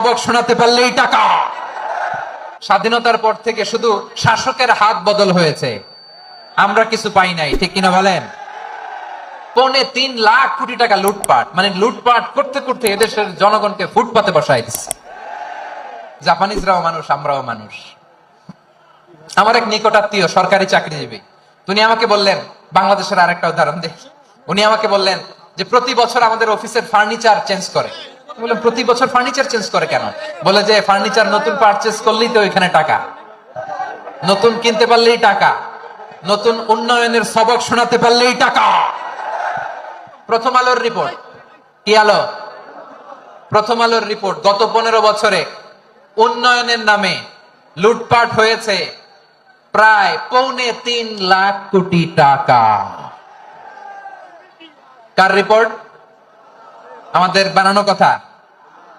সবক শোনাতে পারলেই টাকা। স্বাধীনতার পর থেকে শুধু শাসকের হাত বদল হয়েছে। আমরা কিছু পাই নাই, ঠিক কিনা বলেন? পৌনে তিন লাখ কোটি টাকা লুটপাট মানে লুটপাট করতে করতে এদেশের জনগণকে ফুটপাতে বসাই দিচ্ছে জাপানিজরাও মানুষ, আমরাও মানুষ। আমার এক নিকটাত্মীয় সরকারি চাকরিজীবী। উনি আমাকে বললেন, বাংলাদেশের আরেকটা উদাহরণ দেখি উনি আমাকে বললেন যে, প্রতি বছর আমাদের অফিসের ফার্নিচার চেঞ্জ করে। বললাম প্রতি বছর ফার্নিচার চেঞ্জ করে কেন? বলে যে ফার্নিচার নতুন পারচেজ করলেই তো ওইখানে টাকা। নতুন কিনতে পারলেই টাকা। নতুন উন্নয়নের সবক শোনাতে পারলেই টাকা। প্রথম আলোর রিপোর্ট কি আলো? প্রথম আলোর রিপোর্ট গত পনেরো বছরে উন্নয়নের নামে লুটপাট হয়েছে প্রায় পৌনে তিন লাখ কোটি টাকা। কার রিপোর্ট আমাদের বানানো কথা।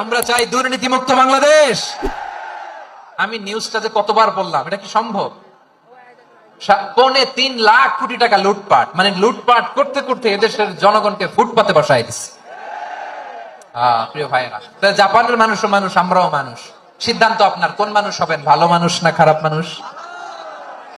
আমরা চাই দুর্নীতিমুক্ত বাংলাদেশ। আমি নিউজটাতে কতবার বললাম এটা কি সম্ভব? পৌনে তিন লাখ কোটি টাকা লুটপাট। মানে লুটপাট করতে করতে এদেশের জনগণকে ফুটপাতে বসাই দিচ্ছে প্রিয় ভাইয়েরা জাপানের মানুষও মানুষ, আমরাও মানুষ। সিদ্ধান্ত আপনার, কোন মানুষ হবেন, ভালো মানুষ না খারাপ মানুষ?